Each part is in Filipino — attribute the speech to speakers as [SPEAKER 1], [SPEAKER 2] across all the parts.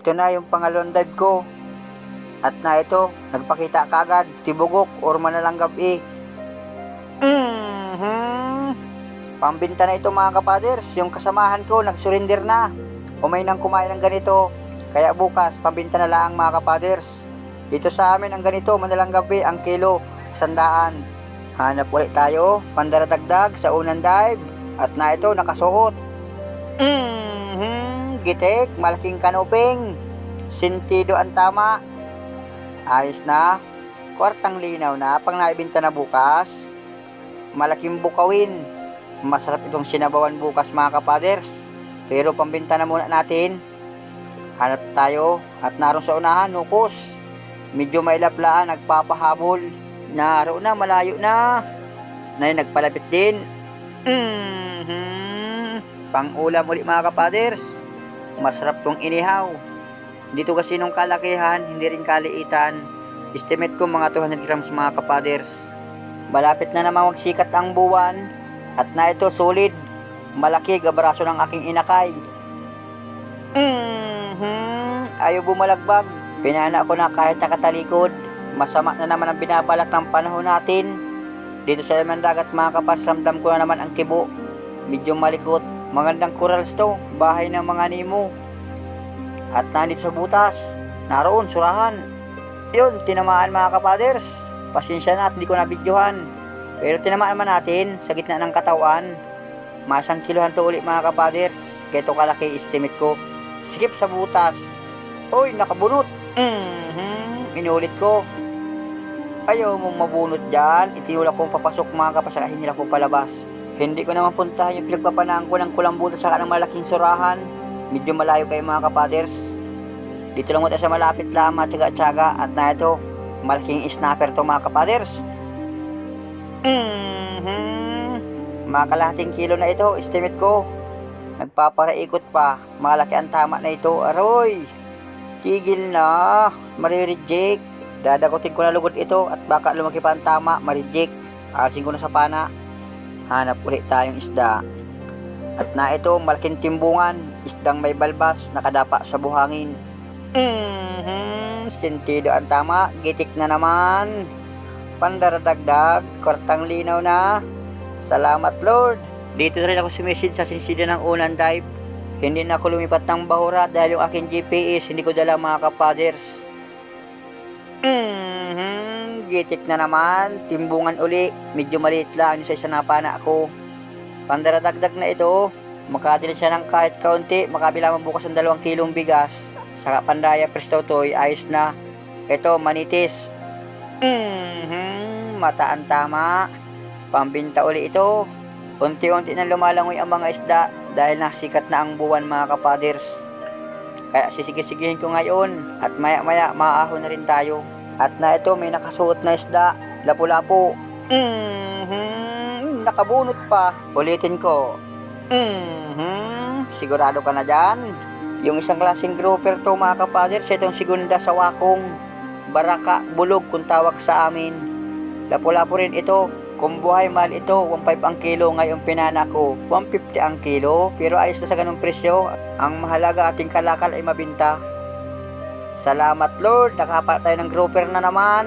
[SPEAKER 1] Ito na yung pangalawang dive ko. At na ito, nagpakita kagad, tibugok or manalang gabi. Mhm. Pambinta na ito mga kapaders. Yung kasamahan ko, nag-surrender na. Umay nang kumain ng ganito. Kaya bukas, pambinta na lang mga kapaders. Dito sa amin ang ganito, manalang gabi, ang kilo, sandaan. Hanap ulit tayo, pandaradagdag sa unang dive. At na ito, nakasuot. Mhm. Gitik, malaking kanuping. Sentido ang tama. Ayos na. Kwartang linaw na pang naibinta na bukas. Malaking bukawin. Masarap itong sinabawan bukas mga kapaders. Pero pambinta na muna natin. Hanap tayo at naroon sa unahan, nukos. Medyo may laplaan, nagpapahabol. Naroon na, malayo na. Na nagpalapit din. Mhm. Pang-ulam ulit mga kapaders. Masarap tong inihaw. Dito kasi nung kalakihan, hindi rin kaliitan. Estimate ko mga 200 grams mga kapaders. Malapit na naman magsikat ang buwan. At na ito solid. Malaki gabraso ng aking inakay. Mhm. Ayaw bumalagbag. Pinana ko na kahit nakatalikod. Masama na naman ang binabalak ng panahon natin. Dito sa laman dagat mga kapas, ramdam ko na naman ang kibo. Medyo malikot. Magandang corals to. Bahay ng mga nemo. At nandito sa butas. Naroon, surahan. Yun, tinamaan mga kapaders. Pasensya na at hindi ko nabidyohan. Pero tinamaan man natin sa gitna ng katawan. Masang kilohan to ulit mga kapaders. Ito kalaki estimate ko. Sikip sa butas. Uy, nakabunot. Mhm, inulit ko. Ayaw mong mabunot dyan. Itinulak kong papasok mga kapas. Saka hinila ko palabas. Hindi ko naman puntahan yung pinagpapanaan ko ng kulang butas saka ng malaking surahan. Medyo malayo kayo mga kapaders. Dito lang muna sa malapit lamang tsaga-tsaga at na ito, malaking snapper to mga kapaders. Mhm. Mga kalahating kilo na ito, estimate ko. Nagpaparaikot pa, malaki ang tama na ito. Aroy, tigil na, marireject. Dadakutin ko na lugod ito at baka lumaki pa ang tama, mariject. Alisin ko na sa pana. Hanap ulit tayong isda. At na ito, malaking timbungan, isdang may balbas, nakadapa sa buhangin. Mhm, sentido ang tama, gitik na naman. Pandaradagdag, kwartang linaw na. Salamat Lord. Dito rin ako sumisid sa sinisida ng unang dive. Hindi na ako lumipat ng bahura dahil yung aking GPS hindi ko dala mga kapaders. Mhm, gitik na naman, timbungan uli, medyo maliit lang yung sa isa na pana ko. Pandaradagdag na ito, makadili siya ng kahit kaunti, makabila mo bukas ng dalawang kilong bigas. Saka pandaya presto toy, ayos na. Ito, manitis. Mhm, mataan tama. Pambinta uli ito. Unti-unti na lumalangoy ang mga isda dahil nasikat na ang buwan mga kapaders. Kaya sisigi-sigihin ko ngayon at maya-maya maahon na rin tayo. At na ito may nakasuot na isda, lapu-lapu. Nakabunot pa. Ulitin ko. Mhm, sigurado ka na dyan. Yung isang klaseng grouper to mga kapaders, itong segunda sa wakong. Baraka, bulog kung tawag sa amin. Lapu-lapu rin ito. Kung buhay mahal ito, 1.5 ang kilo ngayon pinana ko. 150 ang kilo, pero ayos na sa ganung presyo. Ang mahalaga ating kalakal ay mabinta. Salamat Lord, nakapala tayo ng grouper na naman.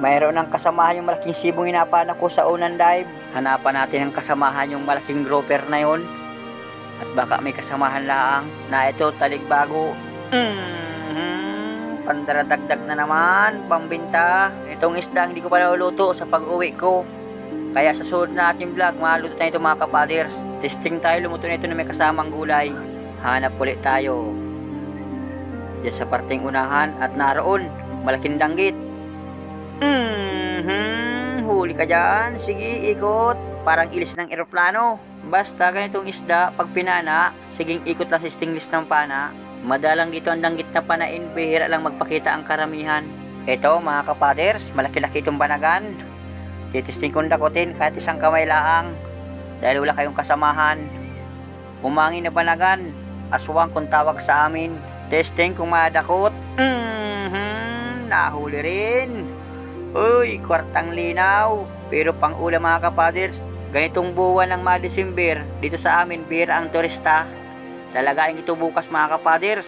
[SPEAKER 1] Mayroon ng kasamahan yung malaking sibong hinapana ko sa unang dive. Hanapan natin ang kasamahan yung malaking grouper na yon. At baka may kasamahan lang na ito taligbago. Mhm, Pandaradagdag na naman, pambinta. Itong isda hindi ko pa naluluto sa pag-uwi ko. Kaya sa sunod na ating vlog, maluto na ito mga kapaders. Testing tayo, lumuto na ito na may kasamang gulay. Hanap ulit tayo. Diyan sa parting unahan at naroon, malaking danggit. Mhm, huli ka dyan. Sige, ikot. Parang ilis ng eroplano. Basta ganitong isda, pag pinana, siging ikot lang sa stingless ng pana. Madalang dito ang danggit na panain, bihira lang magpakita ang karamihan. Ito mga kapaders, malaki-laki itong banagan. Titisting kong dakutin kahit isang kamay laang. Dahil wala kayong kasamahan. Umangin na banagan, aswang kung tawag sa amin. Testing kung madakot. Mhm, nahuli rin. Uy, kwartang linaw. Pero pang ulam mga kapaders, ganitong buwan ng mga December, dito sa amin, bira ang turista. Talagain ito bukas mga kapaders.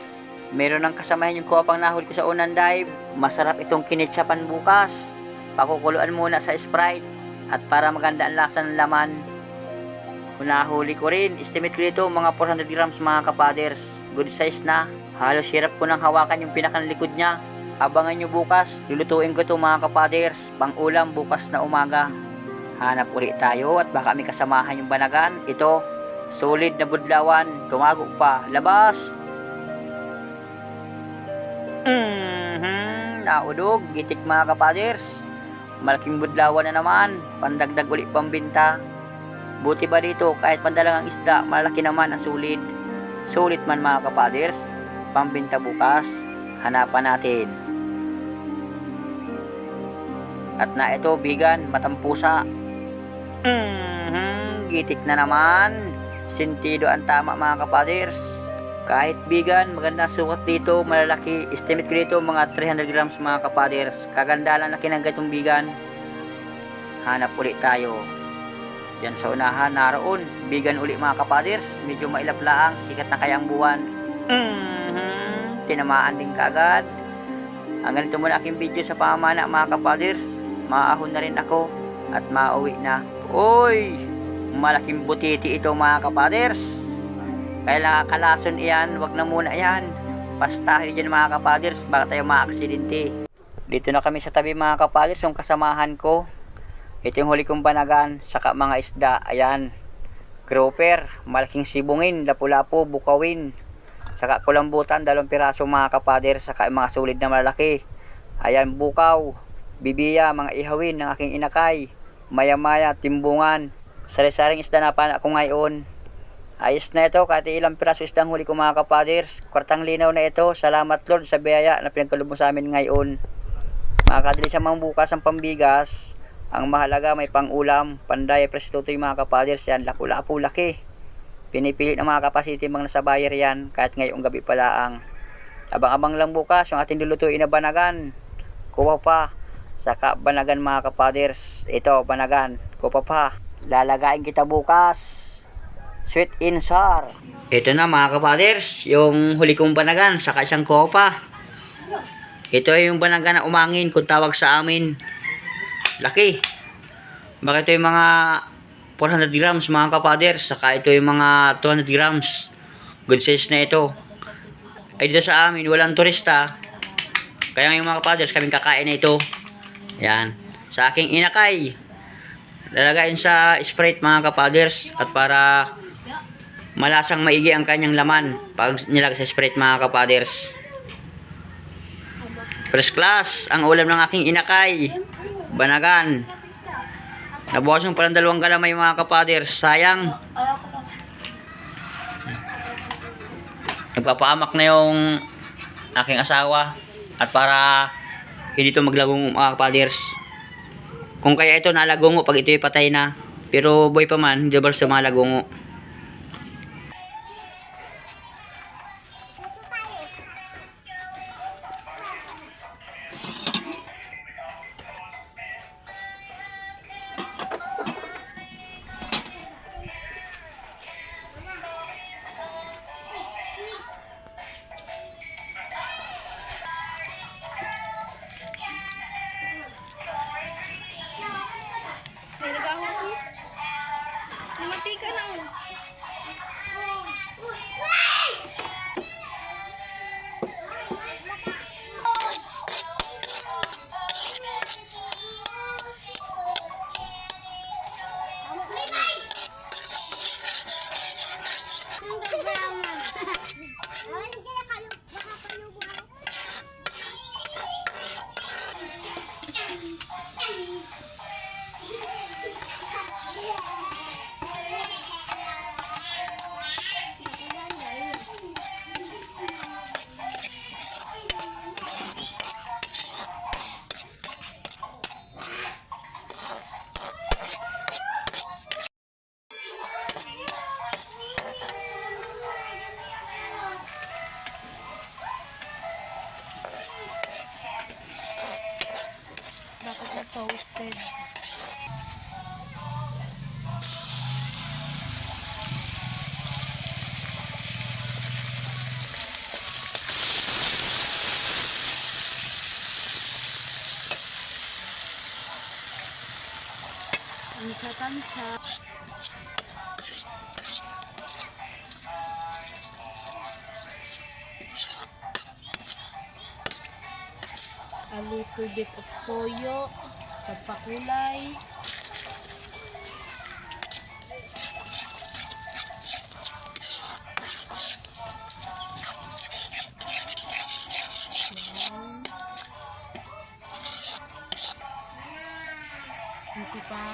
[SPEAKER 1] Meron ng kasamahan yung kuha pang nahuli ko sa unang dive. Masarap itong kinitsapan bukas. Pakukuluan muna sa Sprite. At para maganda ang lasa ng laman, Hunahuli ko rin. Estimate ko dito mga 400 grams mga kapaders. Good size na. Halos hirap ko nang hawakan yung pinakang likod niya. Abangan nyo bukas. Lulutuin ko to mga kapaders. Pang ulam bukas na umaga. Hanap ulit tayo at baka may kasamahan yung banagan. Ito, solid na budlawan. Tumago pa. Labas! Mhm, naudog. Gitik mga kapaders. Malaking budlawan na naman. Pandagdag ulit pambinta. Buti ba dito, kahit pandalang ang isda, malaki naman ang sulit. Sulit man mga kapaders, pambinta bukas, hanapan natin. At na ito, bigan, matampusa. Mhm, gitik na naman. Sentido ang tama mga kapaders. Kahit bigan, maganda sukat dito, malalaki. Estimate ko dito mga 300 grams mga kapaders. Kaganda lang laki ng gatong bigan. Hanap ulit tayo. Yan sa unahan, naroon. Bigan uli mga kapaders. Medyo mailaplaang, sikat na kayang buwan. Mhm, tinamaan din kagad. Ang ganito muna aking video sa pamana mga kapaders. Maahon na rin ako at mauwi na. Uy! Malaking butiti ito mga kapaders. Kailangan kalason iyan, wag na muna yan. Pastahe dyan mga kapaders, baka tayo maaksidente. Dito na kami sa tabi mga kapaders, yung kasamahan ko. Ito yung huli kong banagan, saka mga isda, ayan. Grouper, malaking sibungin, lapu-lapu, bukawin. Saka kulambutan, dalawang piraso mga kapader, saka mga sulid na malaki. Ayan, bukaw, bibiya, mga ihawin ng aking inakay. Maya-maya, timbungan. Sari-saring isda na pa ako ngayon. Ayos na ito, kahit ilang piraso isdang huli ko mga kapaders. Kwartang linaw na ito. Salamat Lord sa biyaya na pinagkaloob mo sa amin ngayon. Makakadali sa mga bukas ang pambigas. Ang mahalaga may pang-ulam, panday, prestituto yung mga kapaders yan, lapu-lapu laki. Pinipilit ng mga kapasiti mga nasa bayer yan, kahit ngayong gabi pa laang. Abang-abang lang bukas, yung ating lulutuin na banagan. Kuha pa. Saka banagan mga kapaders. Ito, banagan. Kuha pa. Lalagain kita bukas. Sweet sour. Ito na mga kapaders, yung huli kong banagan, saka isang kopa. Ito ay yung banagan na umangin kung tawag sa amin. Laki. Baka ito yung mga 400 grams mga kapaders. Saka ito yung mga 200 grams. Good size na ito. Ay dito sa amin, walang turista. Kaya yung mga kapaders, kaming kakain na ito. Yan. Sa aking inakay. Lalagayin sa Sprite mga kapaders. At para malasang maigi ang kanyang laman. Pag nilagay sa Sprite mga kapaders. First class, ang ulam ng aking inakay. Banagan. Nabukas yung parang dalawang galamay mga kapader. Sayang. Nagpapaamak na yung aking asawa. At para hindi ito maglagong mga kapaders. Kung kaya ito nalagongo pag ito'y patay na. Pero boy pa man, hindi ba sa mga
[SPEAKER 2] Tansa-tansa. A little bit of toyo. Pagpakulay. Hindi pa.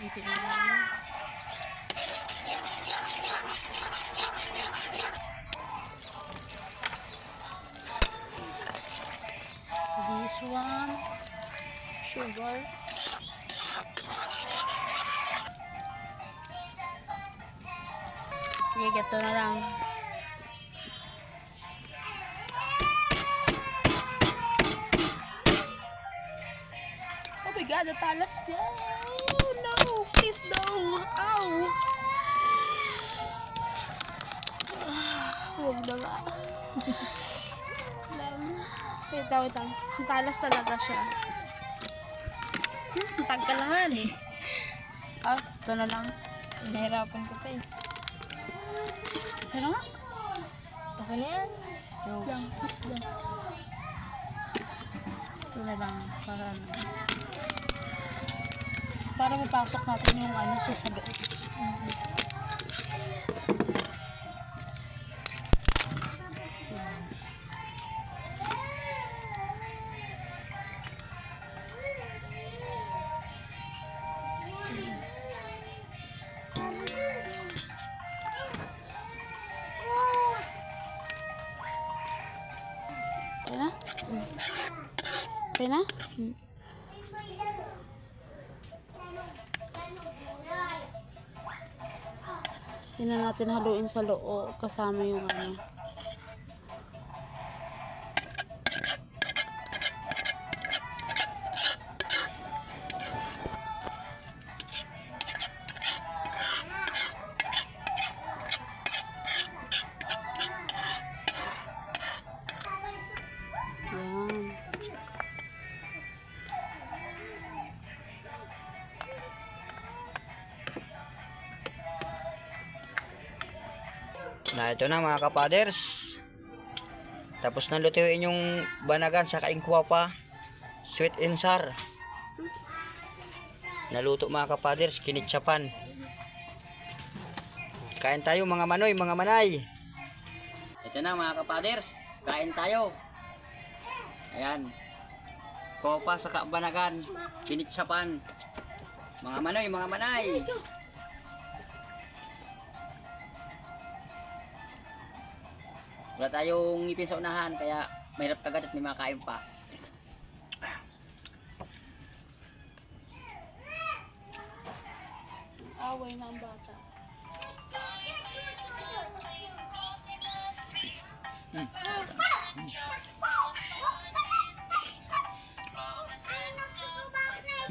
[SPEAKER 2] Hindi pa Gato na lang. Oh my god, natalas siya. Oh no, please no. Ow. Ah, Huwag na nga. Wait wait lang. Natalas talaga siya. Hmm, tagkalahan eh. Ah, ito na lang. Nahirapan ko pa eh. Ano nga? Okay na yan. Wait lang, please lang. Ito na lang. Para ano. Para mapasok natin yung ano sa loob. Okay Hindi na natin haluin sa loob kasama yung ano.
[SPEAKER 1] Ito na mga kapaders. Tapos na lutuin yung banagan sa kaingkwa pa. Sweet and sour. Naluto mga kapaders, kinitsapan. Kain tayo mga manoy, mga manay. Ito na mga kapaders, kain tayo. Ayan. Kopa sa kabanagan, kinitsapan. Mga manoy, mga manay. Wala tayong ngipin sa unahan, kaya mahirap kagad at may makain pa.
[SPEAKER 2] Away na ang bata.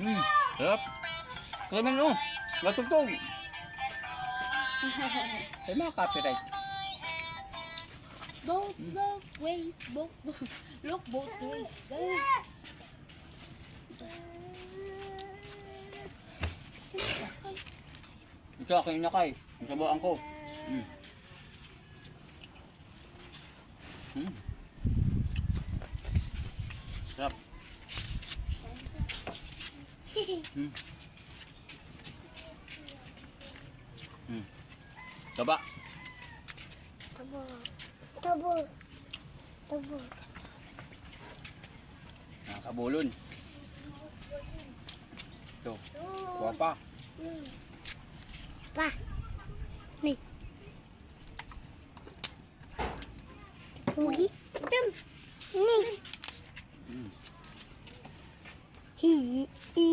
[SPEAKER 1] Hmm, sarap. Kaya man oh, matugtog. Ay mga copyright.
[SPEAKER 2] Both the ways, both the, look both ways.
[SPEAKER 1] Ito aking inakay. Ang sabuan ko. Hmm. Hmm. Sarap. Hmm. Hmm. Taba.
[SPEAKER 3] Tabo. Tabo.
[SPEAKER 1] Nakakabulon. Ito. Kuha pa.
[SPEAKER 3] Pa. Ni. Pugi. Tum. Ni. Hi. I.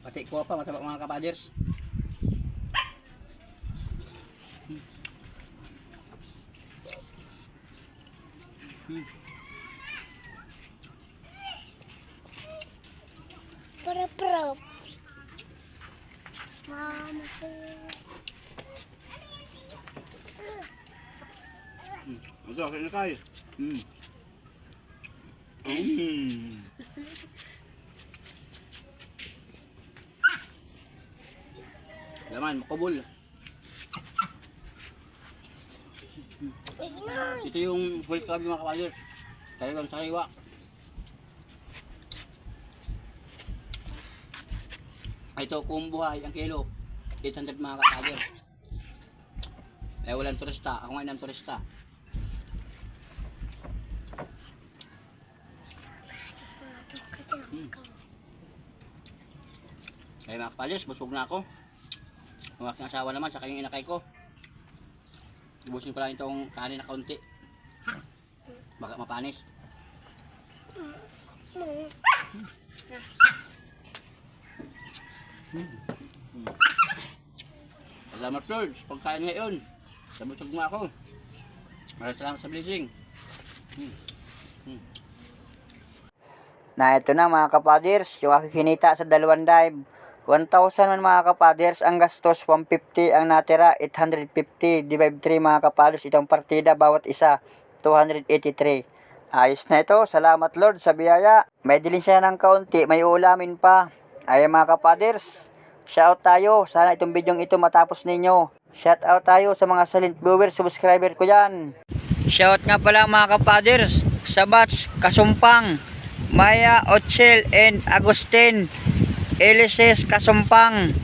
[SPEAKER 1] Pati kuha pa, mataba mga kapaders. Hmm. Hmm. Mm. Laman,
[SPEAKER 3] na.
[SPEAKER 1] Ito yung full crab mga kapader. Sariwang sariwa. Ito kung buhay ang kilo. 800 mga kapader. Eh walang turista. Ako ngayon ang turista. Eh mga kapader, busog na ako. Ang aking asawa naman, saka yung inakay ko. Ubusin ko lang itong kanin na kaunti. Baka mapanis. Salamat Lord, pagkain ngayon. Sabusog mo ako. Maraming salamat sa blessing. Na ito na mga kapaders, yung aking kinita sa dalawang dive. 1,000 man mga kapaders, ang gastos 150, ang natira 850, divide 3 mga kapaders, itong partida bawat isa 283. Ayos na ito, salamat Lord sa biyaya. May dilin siya ng kaunti, may ulamin pa. Ay mga kapaders, shout tayo, sana itong bidyong ito matapos ninyo. Shout out tayo sa mga silent viewers, subscriber ko yan. Shout nga pala mga kapaders, sa batch, Kasumpang, Maya Ochel and Agustin, Elises Kasumpang.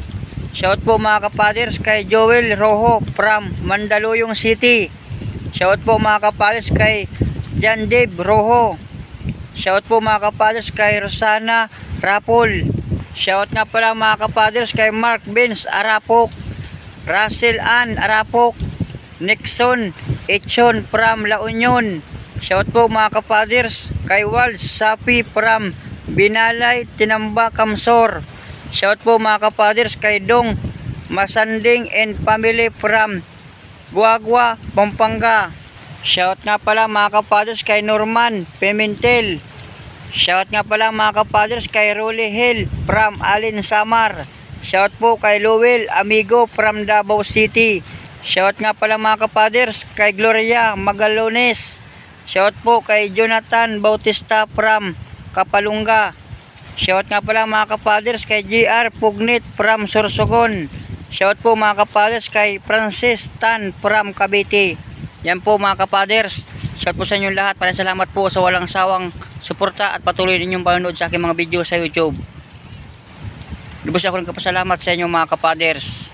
[SPEAKER 1] Shout po mga kapaders kay Joel Rojo from Mandaluyong City. Shout po mga kapaders kay Jan Dave Rojo. Shout po mga kapaders kay Rosana Rapol. Shout nga pala mga kapaders kay Mark Benz Arapok. Russell Ann Arapok. Nixon Echon from La Union. Shout po mga kapaders kay Walsh Sapi from Binalay Tinamba Kamsor. Shout po mga kapaders kay Dong Masanding and family from Guagua, Pampanga. Shout nga pala mga kapaders kay Norman Pimentel. Shout nga pala mga kapaders kay Rolly Hill from Alin Samar. Shout po kay Lowell Amigo from Davao City. Shout nga pala mga kapaders kay Gloria Magalones. Shout po kay Jonathan Bautista from Kapalunga. Shout nga pala mga kapaders kay GR Pugnit from Sorsogon. Shout po mga kapaders kay Francis Tan from Cavite. Yan po mga kapaders. Shout po sa inyong lahat. Maraming salamat po sa walang sawang suporta at patuloy ninyong panonood sa aking mga video sa YouTube. Lubos ako ng kapasalamat sa inyo mga kapaders.